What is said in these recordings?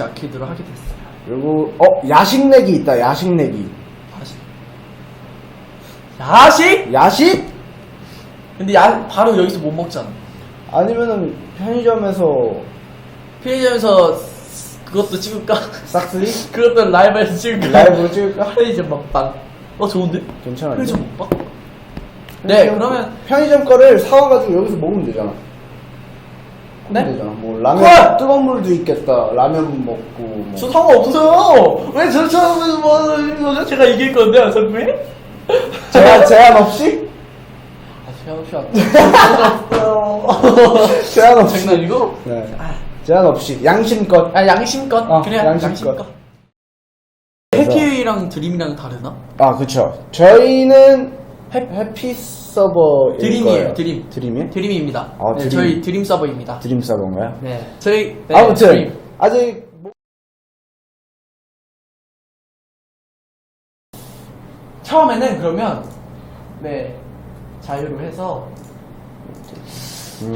럭키 아케이드로 하게 됐어요. 그리고 어 야식 내기 있다. 야식 내기. 야식. 야식? 야식? 근데 야 바로 여기서 못 먹잖아. 아니면은 편의점에서 편의점에서 그것도 찍을까? 싹쓸이 그것도 라이브에서 찍을까? 라이브로 찍을까? 편의점 먹방. 어 좋은데? 괜찮아요. 편의점 먹방? 네, 그러면 편의점 거를 사와가지고 여기서 먹으면 되잖아. 네? 되잖아. 뭐 라면 헐! 뜨거운 물도 있겠다. 라면 먹고 뭐. 저 상관없어요. 왜 저처럼 뭐 제가 이길 건데 어차피? 제한 제한 없이? 아 혹시 없어요. 제한 없이. 장난이고? 네. 제한 없이 양심껏. 아 양심껏 어, 그래 양심껏. 양심껏. 해피랑 드림이랑 다르나? 아 그쵸. 저희는 해, 해피 서버 드림이에요 드림 드림이? 드림입니다 아, 네, 드림. 저희 드림 서버입니다 드림 서버인가요? 네 저희 네, 아무튼 드림. 아직 뭐- 처음에는 그러면 네 자유로 해서 음,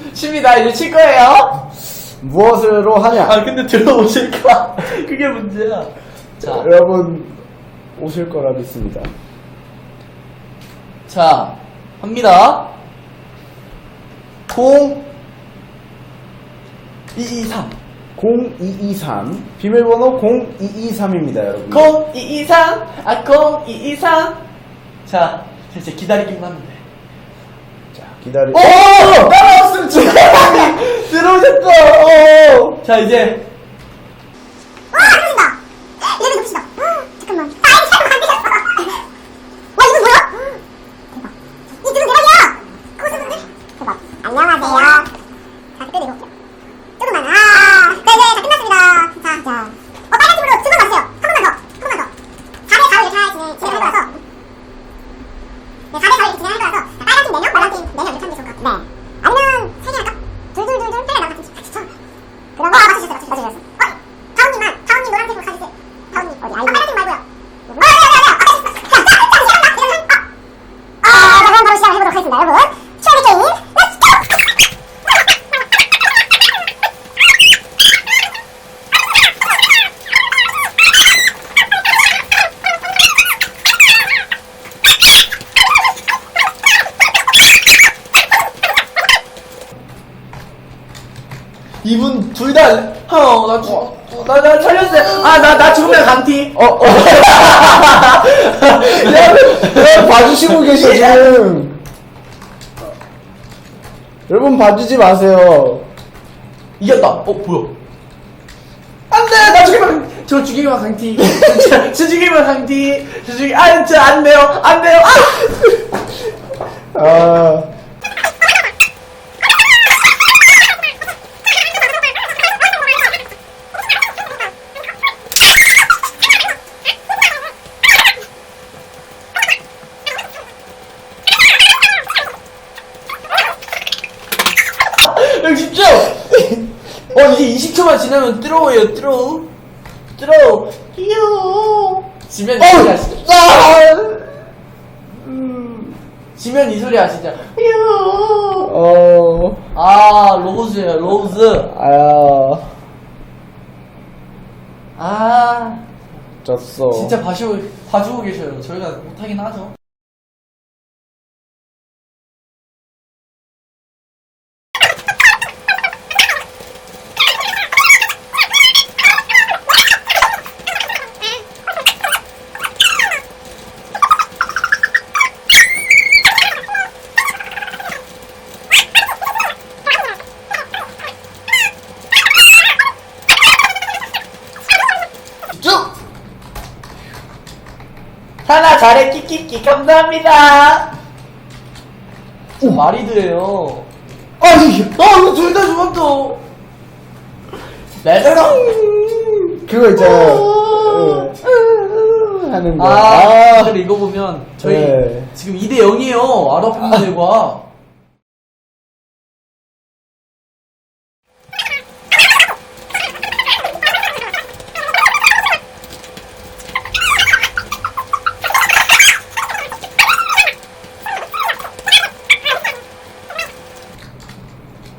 쉽니다 이제 칠 거예요 무엇으로 하냐? 아 근데 들어오실까 그게 문제야 자, 여러분 오실 거라 믿습니다. 자 합니다 0 223 0223 비밀번호 0223입니다, 여러분. 0223 아 0223 자 이제 기다리기만 하면 돼 자, 기다리. 오! 따라왔으면 좋겠다! 들어오셨어! 어. 자, 이제. 와, 안된다 이러면 봅시다. 잠깐만. 아, 이거 잘못 안 되셨어. 와, 이거 뭐야? 대박. 이 지금 대박이야. 고수분들. 대박. 안녕하세요. 자, 그때 내가 올게요. 조금만. 아, 네, 네, 자, 끝났습니다. 자, 자. 어, 빨간 팀으로 두번 가세요. 한 번만 더. 한 번만 더. 4대 4를 잘 진행, 진행할 거라서. 네, 4대 4를 진행할 거라서. 자, 빨간 팀 4명, 빨간 팀 4명 이렇게 하는 게 좋을 것 같아요. 네. 아니면 3개 할까? 둘둘둘둘 빼래 나같은 팀 같이 쳐. 그럼, 어, 맞추셨어요, 맞추셨어요. 맞추셨어요. 어, 다운님만, 다운님 노란색으로 가주세요. 다운님, 어디, 아, 빨간 팀 말고요. 어, 야, 야, 야, 야, 아, 자, 자, 자, 시작한다. 이러면, 아, 아, 자, 그럼 바로 시작을 해보도록 하겠습니다, 여러분. 추억의 게임, 렛츠 고! 이분 둘 다, 형, 나 죽, 나, 나 살렸어요. 아, 나, 나 죽으면 강티. 어, 어. 야, 야, 봐주시고 계셔, 지금. 여러분 봐주지 마세요. 이겼다. 어, 뭐야? 안 돼! 나 죽이면, 저 죽이면 강티. 저, 저 죽이면 강티. 저 죽이, 아, 저 안 돼요. 안 돼요. 아! 아, 10초만 지나면 뜨러워요 뜨러워. 뜨러워. 띠요 아! 음. 지면 이 소리 아시죠? 지면 이 소리 아시죠? 띠요 어, 아 로즈예요 로즈. 아야, 아. 졌어. 진짜 봐주고, 봐주고 계셔요. 저희가 못하긴 하죠. 잘해, 끼끼끼, 감사합니다! 오, 말이 돼요. 아니, 아, 이거 둘다 죽었어. 레벨업! 그거 있잖아. 응. 하는 거. 아, 근데 이거 보면, 저희, 네. 지금 2대 0이에요. 아랍 팬들과.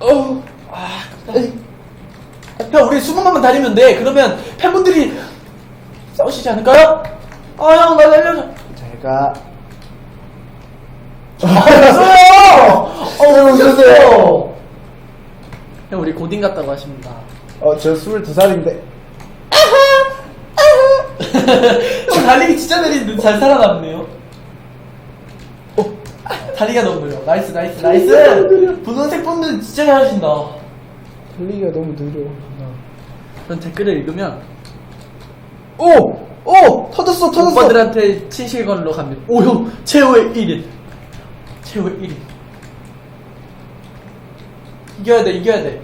어, 아, 에이. 아, 형 우리 20번만 달리면 돼. 그러면 팬분들이 싸우시지 않을까요? 아 형나 날려줘. 제가 없어요! 어, 웃으세요. 형 우리 고딩 같다고 하십니다. 어 저 22살인데. 형 달리기 진짜 느린데 잘 살아남네요. 어, 다리가 너무 느려. 나이스 나이스 나이스! 분홍색 분들 진짜 잘하신다 달리기가 너무 느려 그럼 댓글을 읽으면 오! 오! 터졌어 터졌어 오빠들한테 치실 걸로 갑니다 오 형 최후의 1인 최후의 1인 이겨야 돼 이겨야 돼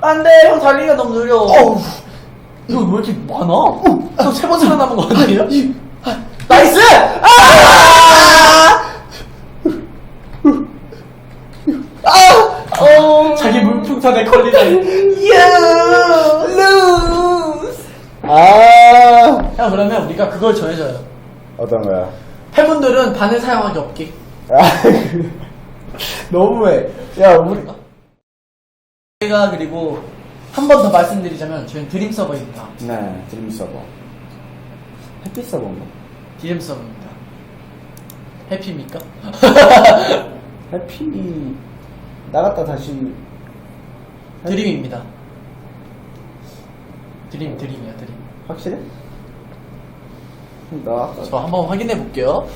안 돼 형 달리기가 너무 느려 어우. 이거 왜 이렇게 많아? 형 세번 살아남은 거 아니에요? 나이스! 아! 아! 어, 자기 물 풍선에 걸리다. You lose. 아형 그러면 우리가 그걸 정해줘요. 어떤 거야? 팬분들은 반을 사용하기 없게. 아 그- 너무해 야 우리 저희가 그리고 한 번 더 말씀드리자면 저희는 드림 서버입니다. 네 드림 서버 해피 서버인가? 드림 서버입니다. 해피입니까? 해피 나갔다 다시 드림입니다. 드림 드림이야 드림. 확실해? 나갔다 저 한번 확인해 볼게요.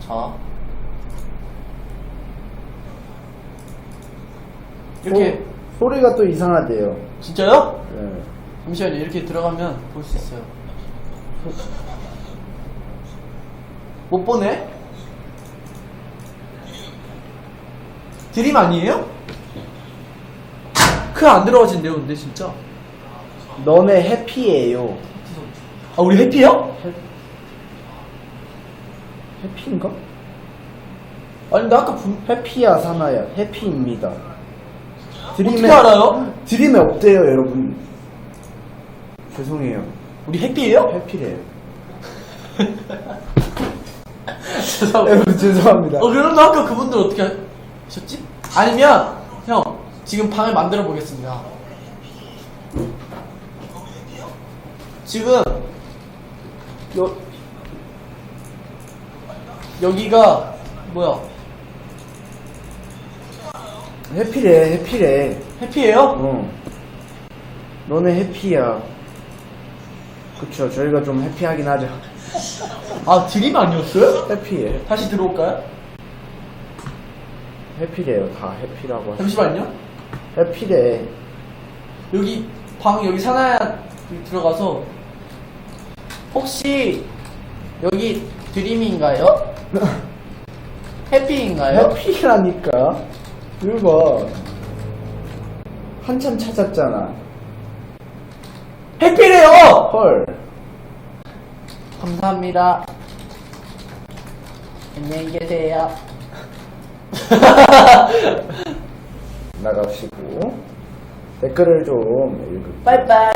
자. 이렇게, 소, 소리가 또 이상하대요 진짜요? 네. 잠시만요. 이렇게 들어가면 볼 수 있어요. 못 보네? 드림 아니에요? 그 안 들어가진대요, 근데 진짜. 너네 해피예요 아, 우리 해피요? 해피인가? 아니, 나 아까 분, 해피야 사나야 해피입니다 어떻게 알아요? 드림에 없대요 여러분 죄송해요 우리 해피예요? 해피래요 죄송합니다. 여러분 죄송합니다 어, 그럼 아까 그분들 어떻게 하셨지? 아니면, 형, 지금 방을 만들어 보겠습니다. 지금, 여, 여기가, 뭐야, 해피래 해피래 해피예요? 어 너네 해피야 그쵸 저희가 좀 해피하긴 하죠 아, 드림 아니었어요? 해피해 다시 들어올까요? 해피래요 다 해피라고 하죠 잠시만요. 해피래 여기, 방, 여기 사나야 들어가서, 혹시, 여기 드림인가요? 해피인가요? 해피라니까 이거 봐 한참 찾았잖아 해피래요! 헐 감사합니다. 안녕히 계세요. 나가시고 댓글을 좀 읽을게요 빠이빠이.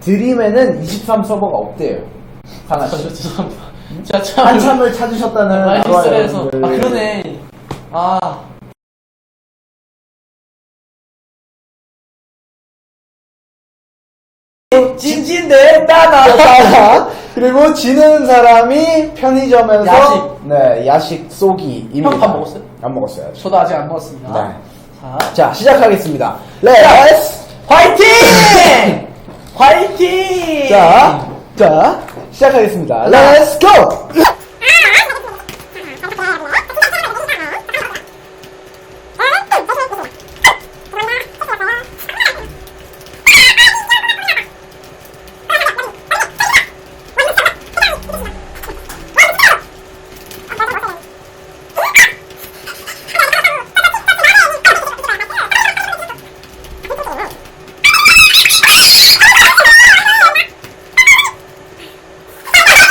드림에는 23 서버가 없대요 아, 하나씩 저 죄송합니다. 제가 참. 한참을 찾으셨다는 많이 좋아요, 씁쓸해서. 아, 여러분들. 그러네. 아. 진진데 따나. 따라 그리고 지는 사람이 편의점에서 야식. 네 야식 쏘기입니다. 형밥 먹었어요? 안 먹었어요. 아직. 저도 아직 안 먹었습니다. 네. 자, 자 시작하겠습니다. 렛츠 화이팅! 화이팅! 자, 자 시작하겠습니다. 렛츠 고!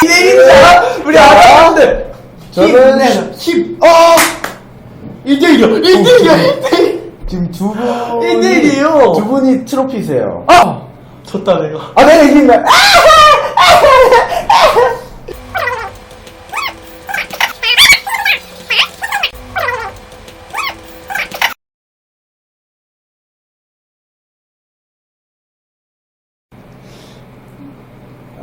이대일이자 우리 아빠한테 저는 힘. 어 1대1이요. 1대1이요. 1대1. 지금 두 분이 일대일이에요. 두 분이 트로피세요. 아! 졌다 내가. 아 내가 이긴 거야.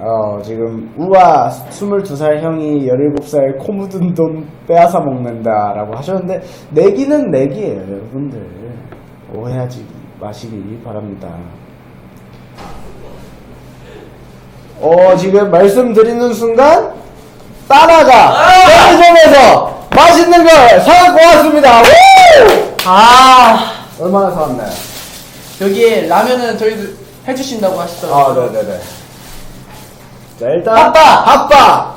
어, 지금 우와 22살 형이 17살 코 묻은 돈 빼앗아 먹는다 라고 하셨는데 내기는 내기예요 여러분들 오해하지 마시기 바랍니다 어 지금 말씀드리는 순간 따라가 편의점에서 맛있는 걸 사갖고 왔습니다 우! 아 얼마나 사왔나요? 여기에 라면은 저희도 해주신다고 하시더라고요. 아 네네네 자 일단 핫바! 핫바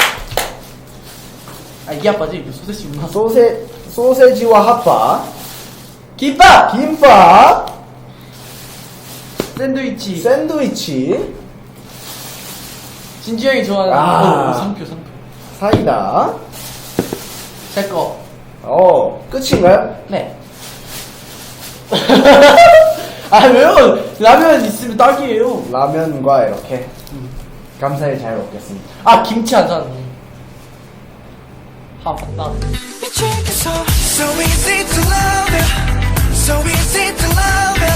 아 이게 아빠지 이거 소세지 못 나서. 소세, 소세지와 핫바 김밥, 김밥 샌드위치. 샌드위치 진주 형이 좋아하는 아. 어, 상표 상표. 사이다 제 거. 어 끝인가요? 네. 아 왜요? 라면 있으면 딱이에요. 라면과 이렇게 감사히 잘 먹겠습니다. 아 김치 안 샀네. 아 맞다. So easy to love you. So easy to love you.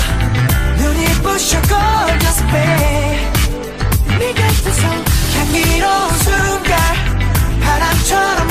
눈이 babe. 네 곁에서 향기로운 순간 바람처럼.